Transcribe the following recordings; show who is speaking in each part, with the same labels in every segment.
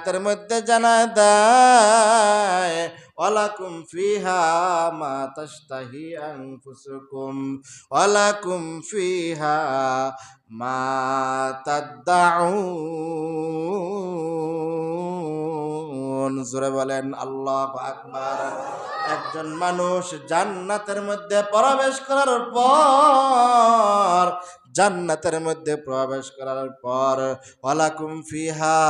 Speaker 1: আয়াতের মধ্যে জানা দেয় ওয়ালাকুম ফিহা মা তাশতাহি আনফুসুকুম ওয়ালাকুম ফিহা মা তাদদাউন। জোরে বলেন, আল্লাহ আকবার। একজন মানুষ জান্নাতের মধ্যে প্রবেশ করার পর, জান্নাতের মধ্যে প্রবেশ করার পর, ওয়ালাকুম ফিহা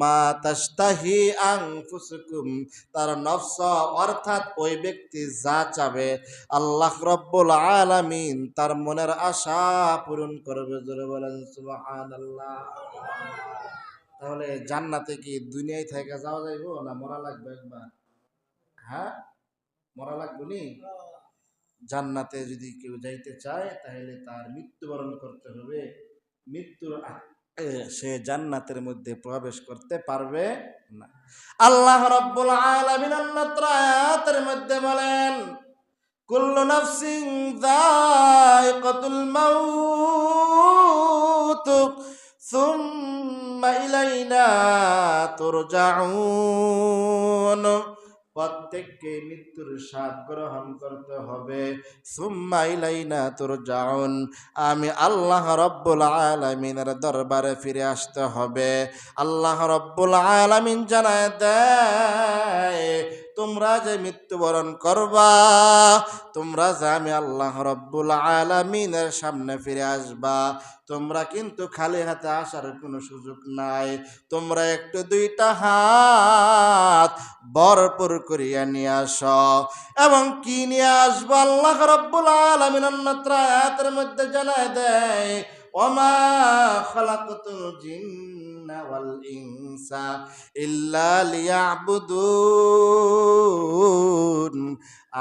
Speaker 1: মা তাশতাহি আনফুসুকুম। তার নফস অর্থাৎ ওই ব্যক্তি যা চাবে, আল্লাহ রব্বুল আলামিন তার মনের আশা পূরণ করবে, জোরে বলেন, সুবহানাল্লাহ। তাহলে জান্নাতে কি দুনিয়ায় থেকে যাওয়া যাইব না মরা লাগবে একবার? হ্যাঁ? মরা লাগবে নি? জান্নাতে যদি কেউ যাইতে চায়, তাহলে তার মৃত্যুবরণ করতে হবে। মৃত্যুর সে জান্নাতের মধ্যে প্রবেশ করতে পারবে না। আল্লাহ রব্বুল আলামিন অন্যত্র মধ্যে বলেন, কুল্লু নাফসিন যায়িকাতুল মাউত প্রত্যেককে মৃত্যুর স্বাদ গ্রহণ করতে হবে। সুম্মা ইলাইনা তুরজাউন আমি আল্লাহ রব্বুল আলামিনের দরবারে ফিরে আসতে হবে। আল্লাহ রব্বুল আলামিন জানায় দেয় তোমরা যে মৃত্যুবরণ করবা, তোমরা যে আমি আল্লাহ রব্বুল আলামিনের সামনে ফিরে আসবা। তোমরা কিন্তু খালি হাতে আসার কোনো সুযোগ নাই। তোমরা একটু দুইটা হাত ভরপুর করিয়া নিয়ে আস। এবং কি নিয়ে আসব? আল্লাহ রব্বুল আলামিন অন্যত্র আয়াতের মধ্যে জানায় দেয়, ওমা খালাকতুল জিন্না ওয়াল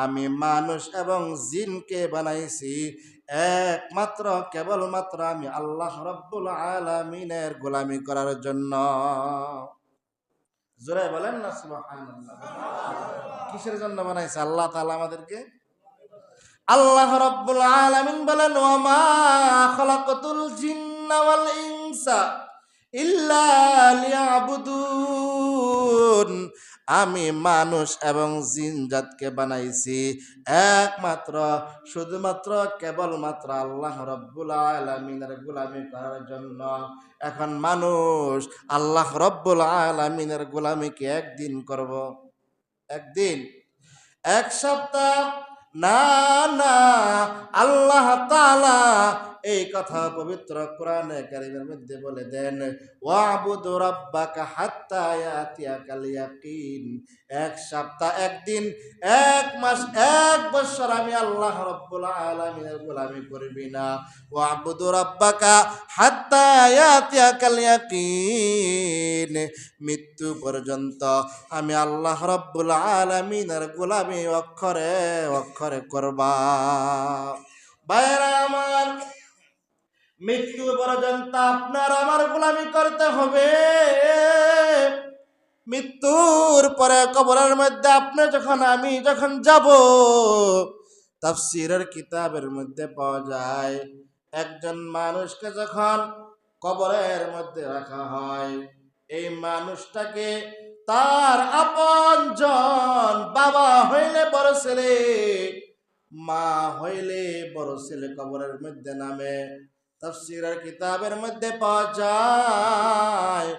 Speaker 1: আমি মানুষ এবং জিনকে বানাইছি একমাত্র, কেবলমাত্র আমি আল্লাহ রব্বুল আলামিনের গোলামি করার জন্য। জোরে বলেন না কিসের জন্য বানাইছে? আল্লাহ তাআলা আমাদেরকে আল্লাহ রব্বুল আলামিন বলেন ওয়ামা খালাকাতুল জিন্না ওয়াল ইনসা। ইল্লা লিয়াবুদুন। আমি মানুষ এবং জিনজাতকে বানাইছি। একমাত্র, শুধুমাত্র, কেবলমাত্র আল্লাহ রব্বুল আলমিনের গোলামি করার জন্য। এখন মানুষ আল্লাহ রব্বুল আলমিনের গোলামিকে একদিন করব। একদিন? এক সপ্তাহ? না না। আল্লাহ তাআলা এই কথা পবিত্র কোরআনে কারিমের মধ্যে বলে দেন, ওয়াবুদু রাব্বাকা হাত্তা ইয়াতিয়াকাল ইয়াকিন। এক সপ্তাহ, একদিন, এক মাস, এক বছর আমি আল্লাহ রব্বুল আলামিনের গোলামি করবি না। ওয়াবুদু রাব্বাকা হাত্তা ইয়াতিয়াকাল ইয়াকিন। মৃত্যু পর্যন্ত আমি আল্লাহ রব্বুল আলামিনের গোলামি অক্ষরে অক্ষরে করবা। বাইরা আমার মৃত্যু পর্যন্ত আপনার আমার গোলামি করতে হবে। মৃত্যুর পরে কবরের মধ্যে আপনি যখন, আমি যখন যাব, তাফসিরের কিতাবের মধ্যে পাওয়া যায়, একজন মানুষকে যখন কবরের মধ্যে রাখা হয়, এই মানুষটাকে তার আপন জন বাবা হইলে বড় ছেলে, মা হইলে বড় ছেলে কবরের মধ্যে নামে। তাফসিরের কিতাবের মধ্যে পাওয়া যায়,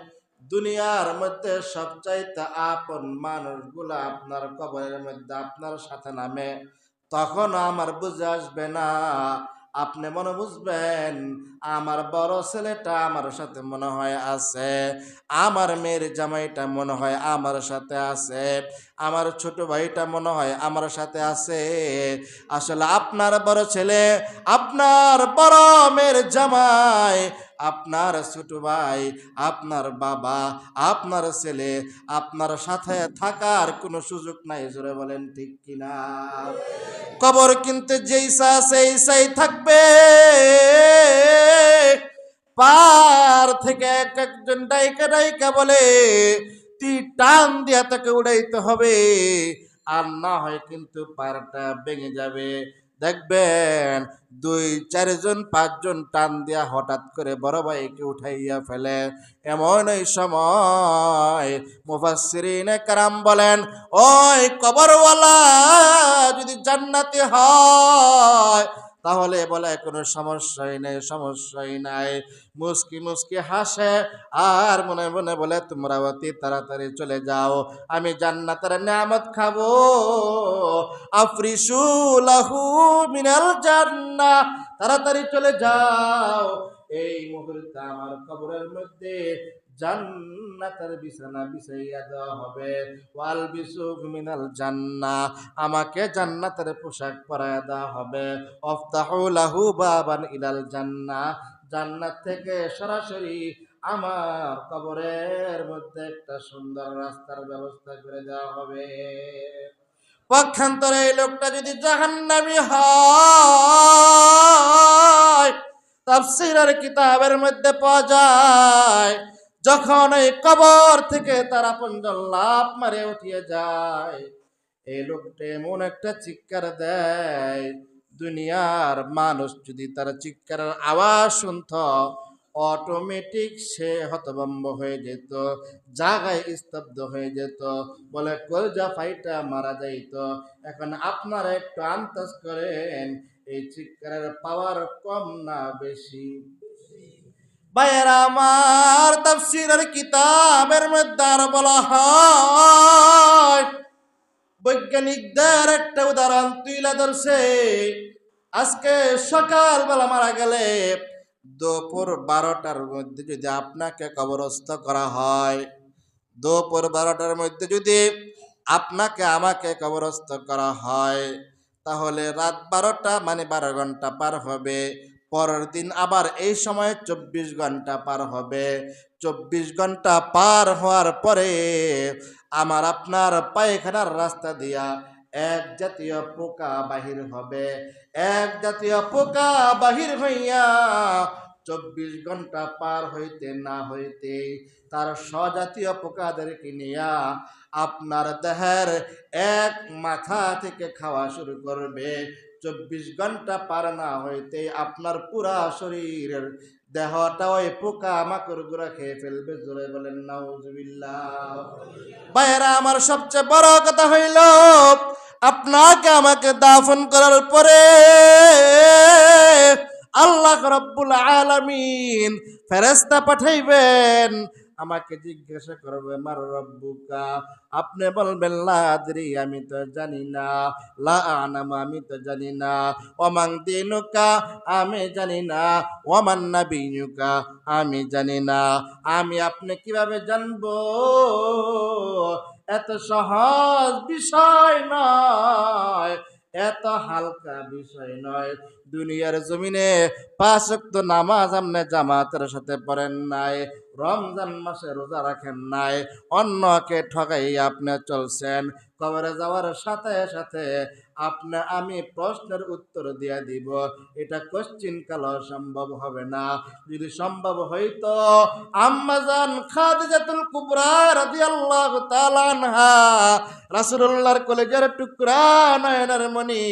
Speaker 1: দুনিয়ার মধ্যে সবচাইতে আপন মানুষগুলো আপনার কবরের মধ্যে আপনার সাথে নামে তখন আমার বুঝে আসবে না আপনি মনে বুঝবেন, আমার বড় ছেলেটা আমার সাথে মনে হয় আছে, আমার মেয়ের জামাইটা মনে হয় আমার সাথে আছে, আমার ছোট ভাইটা মনে হয় আমার সাথে আছে। আসলে আপনার বড় ছেলে, আপনার বড় মেয়ের জামাই আপনার ছোট ভাই, আপনার বাবা, আপনার ছেলে, আপনার সাথে থাকার কোনো সুযোগ নাই, জোরে বলেন ঠিক কিনা? কবর কিন্তু যেই সা সেই সাই থাকবে। পার থেকে এক একজন ডাইকা ডাইকা বলে, তুই টান দিয়া তাকে উড়াইতে হবে। আর না হয় কিন্তু পায়রাটা ভেঙে যাবে। দেখবেন দুই, চারজন, পাঁচজন টান দিয়া হঠাৎ করে বড় ভাইকে উঠাইয়া ফেলে। এমন এই সময় মুফাসসিরিনে কারাম বলেন, ওই কবরওয়ালা যদি জান্নাতি হয় তাহলে বলে, কোনো সমস্যাই নেই, সমস্যাই নাই। মুস্কি মুস্কি হাসে, আর মনে মনে বলে, তোমরা অতি তাড়াতাড়ি চলে যাও, আমি জান্নাতের নামত খাব। আফরিসু লাহু মিনাল জান্নাহ তাড়াতাড়ি চলে যাও। এই মুহূর্তে আমার কবরের মধ্যে জান্নাতের বিছানা বিছাইয়া দেওয়া হবে। ওয়াল বিসুক মিনাল জান্না, আমাকে জান্নাতের পোশাক পরাইয়া দেওয়া হবে। অফতাহু লাহু বাবান ইলাল জান্না, জান্নাত থেকে সরাসরি আমার কবরের মধ্যে একটা সুন্দর রাস্তার ব্যবস্থা করে দেওয়া হবে। পক্ষান্তরে এই লোকটা যদি জাহান্নামী হয়, তাফসিরের কিতাবের মধ্যে পাওয়া যায় যখন এই কবর থেকে তারা পঞ্জন লাভ মারে উঠিয়ে যায়, এই লোকটা এমন একটা চিৎকার দেয়, দুনিয়ার মানুষ যদি তার চিৎকারের আওয়াজ শুনত অটোমেটিক সে হতভম্ব হয়ে যেত জাগায় স্তব্ধ হয়ে যেত, বলে কলজা ফাইটা, মারা যাইত। এখন আপনারা একটু আন্দাজ করেন, এই চিৎকারের পাওয়ার কম না বেশি? ভাইয়েরা আমার তাফসিরের কিতাবের মধ্যে আর বলা হয়, বৈজ্ঞানিকদের একটা উদাহরণ তুইলা ধরছে। আজকে সকালবেলা মারা গেলে দুপুর বারোটার মধ্যে যদি আপনাকে কবরস্থ করা হয়, দুপুর বারোটার মধ্যে যদি আপনাকে আমাকে কবরস্থ করা হয়, তাহলে রাত বারোটা মানে বারো ঘণ্টা পার হবে, পরের দিন আবার এই সময় চব্বিশ ঘণ্টা পার হবে। চব্বিশ ঘণ্টা পার হওয়ার পরে আমার আপনার পায়খানার রাস্তা দিয়া এক জাতীয় পোকা বাহির হবে। এক জাতীয় পোকা বাহির হইয়া চব্বিশ ঘণ্টা পার হইতে না হইতে তার স্বজাতীয় পোকাদেরকে নিয়া আপনার দেহের এক মাথা থেকে খাওয়া শুরু করবে। চব্বিশ ঘণ্টা পার না হইতে আপনার পুরা শরীরের দেহটা এ পোকা আমাকর গুড়া খেয়ে ফেলবে জোরে বলেন, নাউজুবিল্লাহ। ভাইয়েরা, আমার সবচেয়ে বড় কথা হইল, আপনাকে আমাকে দাফন করার পরে আল্লাহ রব্বুল আলামিন ফেরেস্তা পাঠাইবেন। আমাকে জিজ্ঞাসা করবে, মার রব্বুকা, আপনি বলবেন লাদ্রি আমি তো জানি না। লা আমি তো জানি না। ওমাং দিনুকা, আমি জানি না। ওমান নাবিনুকা আমি জানি না। আমি আপনি কীভাবে জানব? এত সহজ বিষয় নয়, এত হালকা বিষয় নয়। দুনিয়ার জমিনে পাঁচ নামাজ আপনি জামাতের সাথে পড়েন নাই। রমজান মাসে রোজা রাখেন নাই, অন্যকে ঠকাই আপনি চলছেন। কবরে যাওয়ার সাথে সাথে আপনি আমি প্রশ্নের উত্তর দিয়ে দিব। এটা কোশ্চিন কাল সম্ভব হবে না। যদি সম্ভব হইতো আম্মাজান খাদিজাতুল কুবরা রাদিয়াল্লাহু তাআলা আনহা, রাসূলুল্লাহর কলেজের টুকরা নয়নের মনি